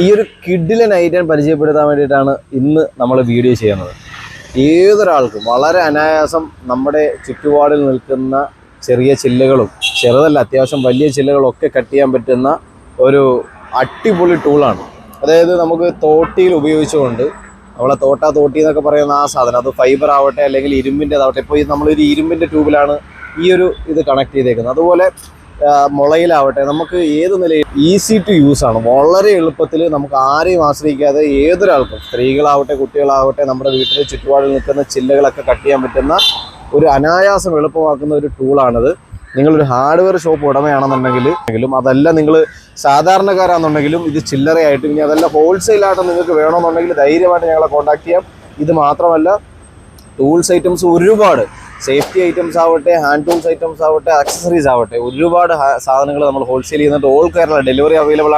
ഈ ഒരു കിഡിലൻ ഐറ്റം പരിചയപ്പെടുത്താൻ വേണ്ടിയിട്ടാണ് ഇന്ന് നമ്മൾ വീഡിയോ ചെയ്യുന്നത്. ഏതൊരാൾക്കും വളരെ അനായാസം നമ്മുടെ ചുറ്റുപാടിൽ നിൽക്കുന്ന ചെറിയ ചില്ലകളും ചെറുതല്ല അത്യാവശ്യം വലിയ ചില്ലകളൊക്കെ കട്ട് ചെയ്യാൻ പറ്റുന്ന ഒരു അടിപൊളി ടൂളാണ് അതായത് നമുക്ക് തോട്ടിയിൽ ഉപയോഗിച്ചുകൊണ്ട് നമ്മളെ തോട്ട തോട്ടി എന്നൊക്കെ പറയുന്ന ആ സാധനം അത് ഫൈബർ ആവട്ടെ അല്ലെങ്കിൽ ഇരുമ്പിന്റെതാവട്ടെ ഇപ്പോൾ നമ്മളൊരു ഇരുമ്പിന്റെ ട്യൂബിലാണ് ഈ ഒരു ഇത് കണക്ട് ചെയ്തേക്കുന്നത്. അതുപോലെ മുളയിലാവട്ടെ നമുക്ക് ഏത് നിലയിൽ ഈസി ടു യൂസ് ആണ്. വളരെ എളുപ്പത്തിൽ നമുക്ക് ആരെയും ആശ്രയിക്കാതെ ഏതൊരാൾക്കും സ്ത്രീകളാവട്ടെ കുട്ടികളാവട്ടെ നമ്മുടെ വീട്ടിലെ ചുറ്റുപാടിൽ നിൽക്കുന്ന ചില്ലകളൊക്കെ കട്ട് ചെയ്യാൻ പറ്റുന്ന ഒരു അനായാസം എളുപ്പമാക്കുന്ന ഒരു ടൂളാണിത് നിങ്ങളൊരു ഹാർഡ്വെയർ ഷോപ്പ് ഉടമയാണെന്നുണ്ടെങ്കിൽ എങ്കിലും അതല്ല നിങ്ങൾ സാധാരണക്കാരാണെന്നുണ്ടെങ്കിലും ഇത് ചില്ലറയായിട്ട് ഇനി അതല്ല ഹോൾസെയിലായിട്ട് നിങ്ങൾക്ക് വേണമെന്നുണ്ടെങ്കിൽ ധൈര്യമായിട്ട് ഞങ്ങളെ കോൺടാക്ട് ചെയ്യാം. ഇത് മാത്രമല്ല ടൂൾസ് ഐറ്റംസ് ഒരുപാട് സേഫ്റ്റി ഐറ്റംസ് ആവട്ടെ ഹാൻഡ് ടൂൾസ് ഐറ്റംസ് ആവട്ടെ ആക്സസറീസ് ആവട്ടെ ഒരുപാട് സാധനങ്ങൾ നമ്മൾ ഹോൾസെയിൽ ചെയ്യുന്നുണ്ട്. All Kerala delivery available